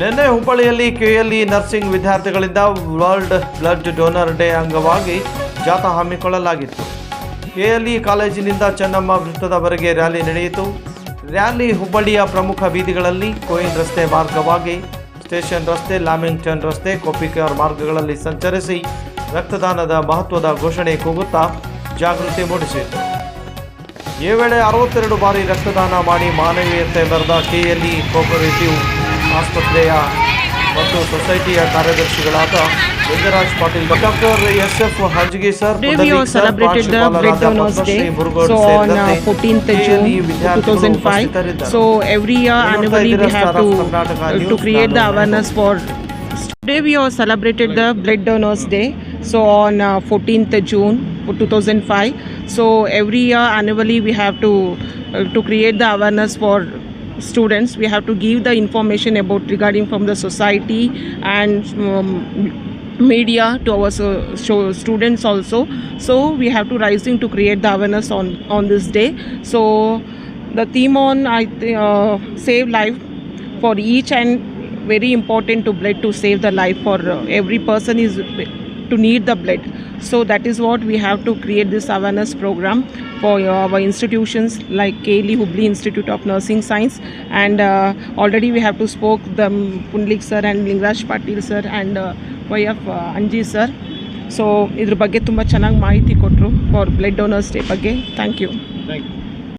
ನಿನ್ನೆ ಹುಬ್ಬಳ್ಳಿಯಲ್ಲಿ KLE nursing ವಿದ್ಯಾರ್ಥಿಗಳಿಂದ ವರ್ಲ್ಡ್ ಬ್ಲಡ್ ಡೋನರ್ ಡೇ ಅಂಗವಾಗಿ ಜಾಥಾ ಹಮ್ಮಿಕೊಳ್ಳಲಾಗಿತ್ತು. ಕೆಎಲ್ಇ ಕಾಲೇಜಿನಿಂದ ಚೆನ್ನಮ್ಮ ವೃತ್ತದವರೆಗೆ ರ್ಯಾಲಿ ನಡೆಯಿತು. ರ್ಯಾಲಿ ಹುಬ್ಬಳ್ಳಿಯ ಪ್ರಮುಖ ಬೀದಿಗಳಲ್ಲಿ ಕೋಯಿನ್ ರಸ್ತೆ ಮಾರ್ಗವಾಗಿ, ಸ್ಟೇಷನ್ ರಸ್ತೆ ಲ್ಯಾಮಿಂಗ್ಟನ್ ರಸ್ತೆ ಕೋಪಿಕರ್ ಮಾರ್ಗಗಳಲ್ಲಿ ಸಂಚರಿಸಿ ರಕ್ತದಾನದ ಮಹತ್ವದ ಘೋಷಣೆ ಕೂಗುತ್ತಾ ಜಾಗೃತಿ ಮೂಡಿಸಿತು ಈ ವೇಳೆ ಅರವತ್ತೆರಡು ಬಾರಿ ರಕ್ತದಾನ ಮಾಡಿ ಮಾನವೀಯತೆ ಮೆರೆದ ಕೆಎಲ್ಇ ಕೋಪರೇಟಿವ್ ಆಸ್ಪತ್ರೆಯ ಮತ್ತು ಸೊಸೈಟಿಯ ಕಾರ್ಯದರ್ಶಿಗಳಾದ Lingaraj Patil doctor S F Hanjagi sir Today we have celebrated the Blood Donors Day. So on uh, 14th June 2005. So every year annually we have to uh, to create the awareness for. Today we have celebrated the Blood Donors Day. So on uh, 14th June 2005. So every year annually we have to uh, to create the awareness for students we have to give the information about regarding from the society and um, media to our so, students also. So we have to rising to create the awareness on on this day. So the theme on i thi- uh, save life for each and very important to blood to save the life for uh, every person is to need the blood so that is what we have to create this awareness program for our institutions like Kaylee Hubli Institute of Nursing Science and uh, already we have to spoke the Pundlik sir and Lingraj Patil sir and uh, YF uh, Anji sir so ಇದ್ರ ಬಗ್ಗೆ ತುಂಬ ಚೆನ್ನಾಗಿ ಮಾಹಿತಿ ಕೊಟ್ಟರು for blood donors day ಬಗ್ಗೆ thank you Thank you.